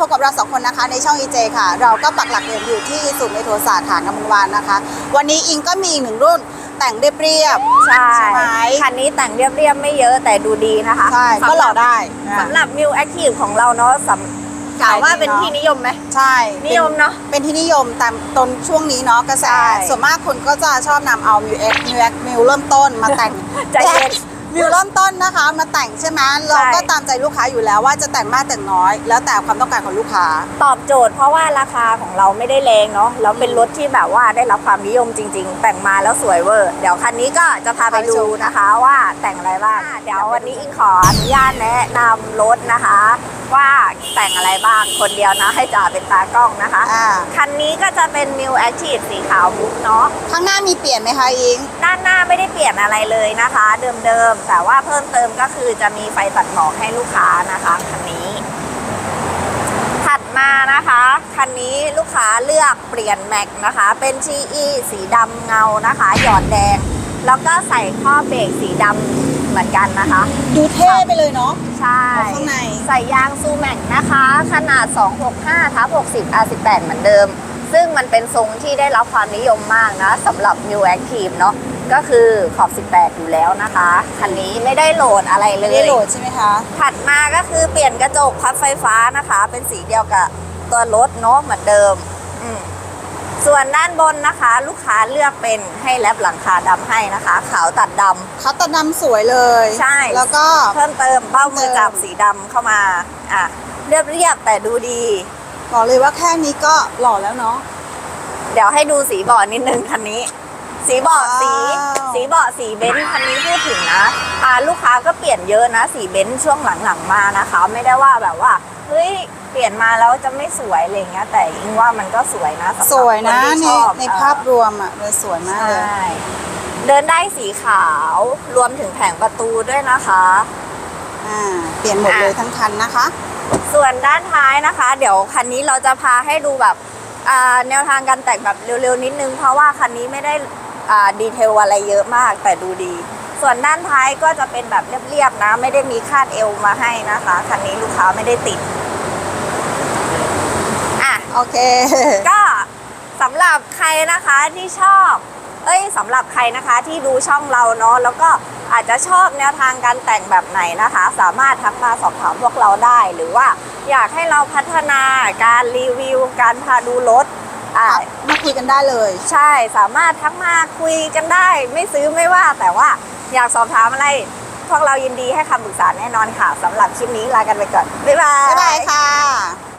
พบกับเราสองคนนะคะในช่อง EJ ค่ะ เราก็ปักหลักเดินอยู่ที่ศูนย์เมโทรศาสตร์ฐานกำมลวานนะคะ วันนี้อิงก็มีอีกหนึ่งรุ่นแต่งเรียบใช่ใช่ไหมคันนี้แต่งเรียบๆไม่เยอะแต่ดูดีนะคะๆใช่ก็หล่อได้นะสำหรับ New Active ของเราเนาะสำถามว่าเป็นที่นิยมไหมใช่นิยมเนอะเป็นที่นิยมตามตนช่วงนี้เนาะกระแสใช่ส่วนมากคนก็จะชอบนำเอา m ิวเอ็กมิวเอ็กมิวเริ่มต้นมาแต่งใจเย็น วิวเริ่มต้นนะคะ มาแต่งใช่ไหมเราก็ตามใจลูกค้าอยู่แล้วว่าจะแต่งมากแต่งน้อย แล้วแต่ความต้องการของลูกค้า ตอบโจทย์ เพราะว่าราคาของเราไม่ได้แรงเนาะแล้วเป็นรถที่แบบว่าได้รับความนิยมจริง ๆ แต่งมาแล้วสวยเวอร์ เดี๋ยวคันนี้ก็จะพาไปดูนะคะว่าแต่งอะไรบ้างเดี๋ยววันนี้อิงขออนุญาตแนะนำรถนะคะ ว่าแต่งอะไรบ้างคนเดียวนะ ให้จ่าเป็นตากล้องนะคะ อ่า คันนี้ก็จะเป็น New Active สีขาวมุกเนาะ ข้างหน้ามีเปลี่ยนไหมคะอิง ด้านหน้าไม่ได้เปลี่ยนอะไรเลยนะคะ เดิมๆ แต่ว่าเพิ่มเติมก็คือจะมีไฟตัดหมอกให้ลูกค้านะคะคันนี้ ถัดมานะคะคันนี้ลูกค้าเลือกเปลี่ยนแม็กนะคะ เป็น GE สีดำเงานะคะ หยอดแดง แล้วก็ใส่ข้อเบรกสีดำ เหมือนกันนะคะ ดูเท่ไปเลยเนาะ ใช่ข้างใน ใส่ยางซูแม็กนะคะ ขนาด 265ทับ60 R18 เหมือนเดิม ซึ่งมันเป็นทรงที่ได้รับความนิยมมากนะสำหรับ New Active เนาะก็คือขอบ 18 อยู่แล้วนะคะ คันนี้ไม่ได้โหลดอะไรเลไม่ยได้โหลดใช่ไหมคะ ถัดมาก็คือเปลี่ยนกระจกพับไฟฟ้านะคะ เป็นสีเดียวกับตัวรถเนาะเหมือนเดิม อืม ส่วนด้านบนนะคะ ลูกค้าเลือกเป็นให้แลบหลังคาดำให้นะคะ ขาวตัดดำ เขาตัดดำสวยเลยใช่ แล้วก็ เพิ่มเติมเบ้ามือจับสีดำเข้ามาอะเรียบเรียบๆแต่ดูดี บอกเลยว่าแค่นี้ก็หล่อแล้วเนาะ เดี๋ยวให้ดูสีเบาะนิดนึงคันนี้ สีเบาะสี ว้าว สีเบาะสีเบนซ์คันนี้พูดถึงนะอ่าลูกค้าก็เปลี่ยนเยอะนะ สีเบนซ์ช่วงหลังๆมานะคะ ไม่ได้ว่าแบบว่า เฮ้ยเปลี่ยนมาแล้วจะไม่สวยอะไรเงี้ย แต่อิงว่ามันก็สวยนะสำหรับสวยนะคที่ในชอบในภาพรวมอะเลยสวยมากเลยใช่เดินได้สีขาวรวมถึงแผงประตูด้วยนะคะ อ่าเปลี่ยนหมดเลยทั้งคันนะคะ ส่วนด้านท้ายนะคะ เดี๋ยวคันนี้เราจะพาให้ดูแบบอ่าแนวทางการแต่งแบบเร็วๆนิดนึง เพราะว่าคันนี้ไม่ได้อ่าดีเทลอะไรเยอะมากแต่ดูดี ส่วนด้านท้ายก็จะเป็นแบบเรียบๆนะ ไม่ได้มีคาดเอวมาให้นะคะ คันนี้ลูกค้าไม่ได้ติดอะ โอเค ก็สำหรับใครนะคะที่ชอบ เอ้ยสำหรับใครนะคะที่ดูช่องเราเนาะแล้วก็อาจจะชอบแนวทางการแต่งแบบไหนนะคะ สามารถทักมาสอบถามพวกเราได้ หรือว่าอยากให้เราพัฒนาการรีวิว การพาดูรถอ่ามาคุยกันได้เลย ใช่สามารถทักมาคุยกันได้ ไม่ซื้อไม่ว่าแต่ว่าอยากสอบถามอะไรพวกเรายินดีให้คำปรึกษาแน่นอนค่ะสำหรับคลิปนี้ลากันไปก่อนบ๊ายบายบ๊ายบายค่ะ